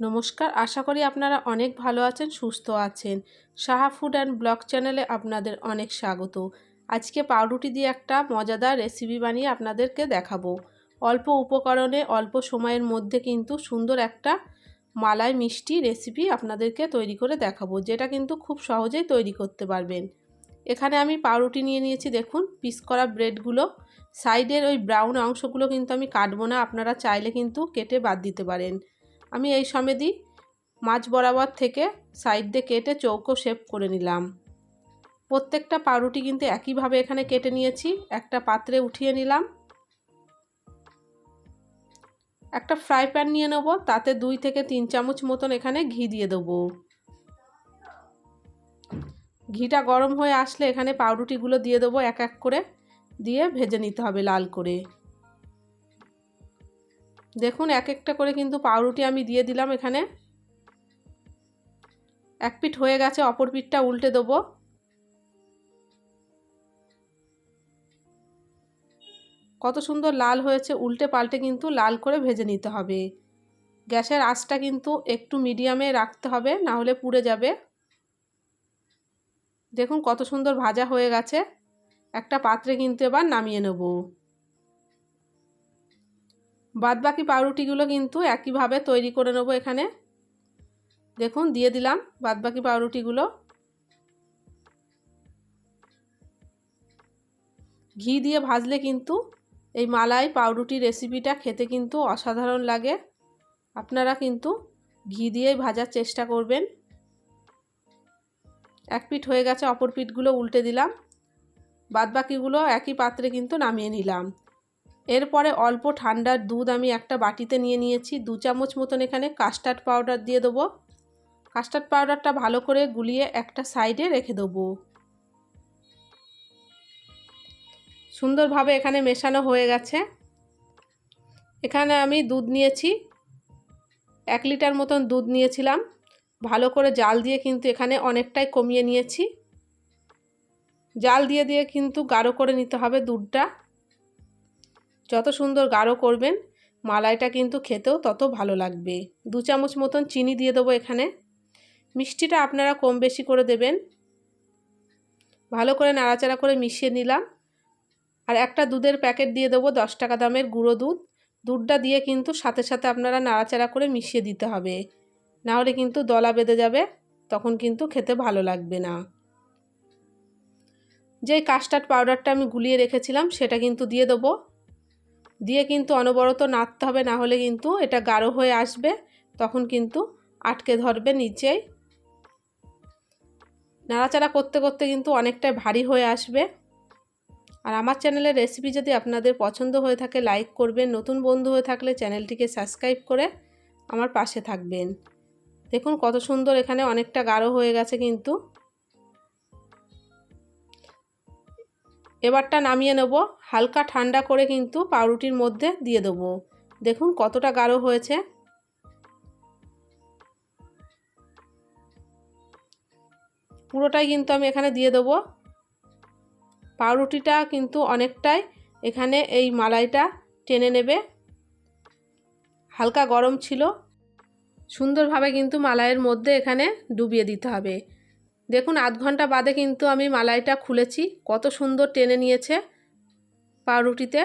নমস্কার, আশা করি আপনারা অনেক ভালো আছেন, সুস্থ আছেন। সাহা ফুড অ্যান্ড ব্লগ চ্যানেলে আপনাদের অনেক স্বাগত। আজকে পাউরুটি দিয়ে একটা মজাদার রেসিপি বানিয়ে আপনাদেরকে দেখাবো। অল্প উপকরণে, অল্প সময়ের মধ্যে কিন্তু সুন্দর একটা মালাই মিষ্টি রেসিপি আপনাদেরকে তৈরি করে দেখাবো, যেটা কিন্তু খুব সহজেই তৈরি করতে পারবেন। এখানে আমি পাউরুটি নিয়ে নিয়েছি, দেখুন পিস করা ব্রেডগুলো সাইডের ওই ব্রাউন অংশগুলো কিন্তু আমি কাটবো না, আপনারা চাইলে কিন্তু কেটে বাদ দিতে পারেন। আমি এই সমেদি মাছ বরাবর থেকে সাইড দিয়ে কেটে চৌকো শেপ করে নিলাম। প্রত্যেকটা পাউরুটি কিন্তু একইভাবে এখানে কেটে নিয়েছি। একটা পাত্রে উঠিয়ে নিলাম। একটা ফ্রাই প্যান নিয়ে নেব, তাতে দুই থেকে তিন চামচ মতন এখানে ঘি দিয়ে দেবো। ঘিটা গরম হয়ে আসলে এখানে পাউরুটিগুলো দিয়ে দেবো এক এক করে। দিয়ে ভেজে নিতে হবে লাল করে। দেখুন, এক একটা করে কিন্তু পাউরুটি আমি দিয়ে দিলাম এখানে। এক পিঠ হয়ে গেছে, অপর পিঠটা উল্টে দেবো। কত সুন্দর লাল হয়েছে, উল্টে পাল্টে কিন্তু লাল করে ভেজে নিতে হবে। গ্যাসের আঁচটা কিন্তু একটু মিডিয়ামে রাখতে হবে, না হলে পুড়ে যাবে। দেখুন, কত সুন্দর ভাজা হয়ে গেছে। একটা পাত্রে কিন্তু এবার নামিয়ে নেব। বাদবাকি পাউরুটিগুলো কিন্তু একইভাবে তৈরি করে নেব এখানে। দেখুন, দিয়ে দিলাম বাদবাকি পাউরুটিগুলো। ঘি দিয়ে ভাজলে কিন্তু এই মালাই পাউরুটি রেসিপিটা খেতে কিন্তু অসাধারণ লাগে। আপনারা কিন্তু ঘি দিয়েই ভাজার চেষ্টা করবেন। এক পিঠ হয়ে গেছে, অপর পিঠগুলো উল্টে দিলাম। বাদবাকিগুলো একই পাত্রে কিন্তু নামিয়ে নিলাম। এরপরে অল্প ঠান্ডার দুধ আমি একটা বাটিতে নিয়ে নিয়েছি। দু চামচ মতন এখানে কাস্টার্ড পাউডার দিয়ে দেবো। কাস্টার্ড পাউডারটা ভালো করে গুলিয়ে একটা সাইডে রেখে দেবো। সুন্দরভাবে এখানে মেশানো হয়ে গেছে। এখানে আমি দুধ নিয়েছি। এক লিটার মতন দুধ নিয়েছিলাম। ভালো করে জাল দিয়ে কিন্তু এখানে অনেকটাই কমিয়ে নিয়েছি। জাল দিয়ে দিয়ে কিন্তু গাঢ় করে নিতে হবে দুধটা। যত সুন্দর গাঢ় করবেন, মালাইটা কিন্তু খেতেও তত ভালো লাগবে। দু চামচ মতন চিনি দিয়ে দেবো এখানে। মিষ্টিটা আপনারা কম বেশি করে দেবেন। ভালো করে নাড়াচাড়া করে মিশিয়ে নিলাম। আর একটা দুধের প্যাকেট দিয়ে দেবো দশ টাকা দামের গুঁড়ো দুধ। দুধটা দিয়ে কিন্তু সাথে সাথে আপনারা নাড়াচাড়া করে মিশিয়ে দিতে হবে। নাহলে কিন্তু দলা বেঁধে যাবে, তখন কিন্তু খেতে ভালো লাগবে না। যেই কাস্টার্ড পাউডারটা আমি গুলিয়ে রেখেছিলাম, সেটা কিন্তু দিয়ে দেবো। দিয়ে কিন্তু অনবরত নাড়তে হবে, না হলে কিন্তু এটা গাঢ় হয়ে আসবে। তখন কিন্তু আটকে ধরবে নিচেই। নাড়াচাড়া করতে করতে কিন্তু অনেকটাই ভারী হয়ে আসবে। আর আমার চ্যানেলের রেসিপি যদি আপনাদের পছন্দ হয়ে থাকে, লাইক করবেন। নতুন বন্ধু হয়ে থাকলে চ্যানেলটিকে সাবস্ক্রাইব করে আমার পাশে থাকবেন। দেখুন কত সুন্দর এখানে অনেকটা গাঢ় হয়ে গেছে কিন্তু। এবারটা নামিয়ে নেব। হালকা ঠান্ডা করে কিন্তু পাউরুটির মধ্যে দিয়ে দেবো। দেখুন কতটা গাঢ় হয়েছে। পুরোটাই কিন্তু আমি এখানে দিয়ে দেবো। পাউরুটিটা কিন্তু অনেকটাই এখানে এই মালাইটা টেনে নেবে। হালকা গরম ছিল। সুন্দরভাবে কিন্তু মালাইয়ের মধ্যে এখানে ডুবিয়ে দিতে হবে। দেখুন, আধ ঘণ্টা বাদে কিন্তু আমি মালাইটা খুলেছি। কত সুন্দর টেনে নিয়েছে পাউরুটিতে।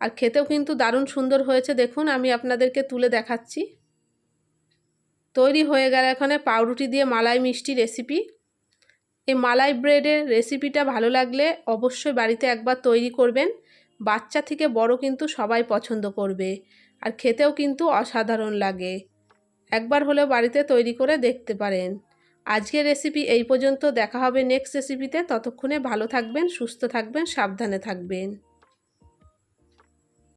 আর খেতেও কিন্তু দারুণ সুন্দর হয়েছে। দেখুন, আমি আপনাদেরকে তুলে দেখাচ্ছি। তৈরি হয়ে গেল এখানে পাউরুটি দিয়ে মালাই মিষ্টি রেসিপি। এই মালাই ব্রেডের রেসিপিটা ভালো লাগলে অবশ্যই বাড়িতে একবার তৈরি করবেন। বাচ্চা থেকে বড় কিন্তু সবাই পছন্দ করবে আর খেতেও কিন্তু অসাধারণ লাগে। একবার হলেও বাড়িতে তৈরি করে দেখতে পারেন। আজকের রেসিপি এই পর্যন্ত। দেখা হবে নেক্সট রেসিপিতে ততক্ষণে ভালো থাকবেন, সুস্থ থাকবেন, সাবধানে থাকবেন।